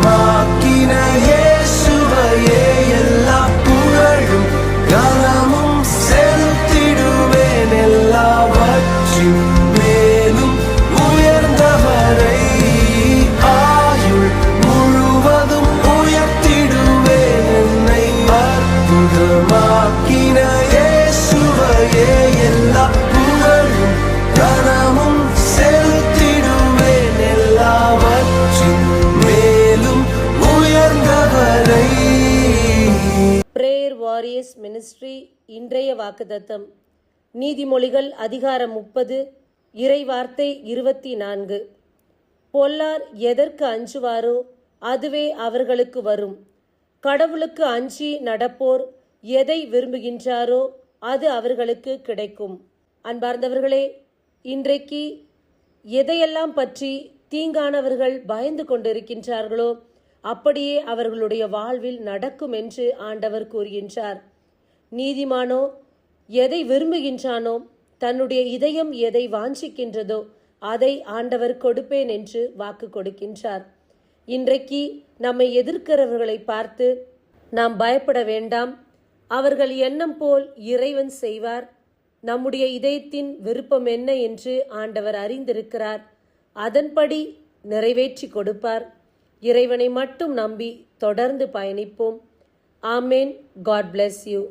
சுகமாக்கின இயேசுவையே எல்லா புகழும் கனமும் செலுத்திடுவேன். எல்லாவற்றின் மேலும் உயர்ந்தவரை ஆயுள் முழுவதும் உயர்த்திடுவேன். என்னை அற்புதமாக்கின இயேசுவையே எல்லா புகழும் கனமும் மினிஸ்ட்ரி இன்றைய வாக்குதத்தம் நீதிமொழிகள் அதிகாரம் முப்பது இறைவார்த்தை இருபத்தி நான்கு. பொல்லார் எதற்கு அஞ்சுவாரோ அதுவே அவர்களுக்கு வரும். கடவுளுக்கு அஞ்சி நடப்போர் எதை விரும்புகின்றாரோ அது அவர்களுக்கு கிடைக்கும். அன்பார்ந்தவர்களே இன்றைக்கு எதையெல்லாம் பற்றி தீங்கானவர்கள் பயந்து கொண்டிருக்கின்றார்களோ அப்படியே அவர்களுடைய வாழ்வில் நடக்கும் என்று ஆண்டவர் கூறுகின்றார். நீதிமானோ எதை விரும்புகின்றானோ தன்னுடைய இதயம் எதை வாஞ்சிக்கின்றதோ அதை ஆண்டவர் கொடுப்பேன் என்று வாக்கு கொடுக்கின்றார். இன்றைக்கு நம்மை எதிர்க்கிறவர்களை பார்த்து நாம் பயப்பட வேண்டாம். அவர்கள் எண்ணம் போல் இறைவன் செய்வார். நம்முடைய இதயத்தின் விருப்பம் என்ன என்று ஆண்டவர் அறிந்திருக்கிறார். அதன்படி நிறைவேற்றி கொடுப்பார். இறைவனை மட்டும் நம்பி தொடர்ந்து பயணிப்போம். ஆமேன். God bless you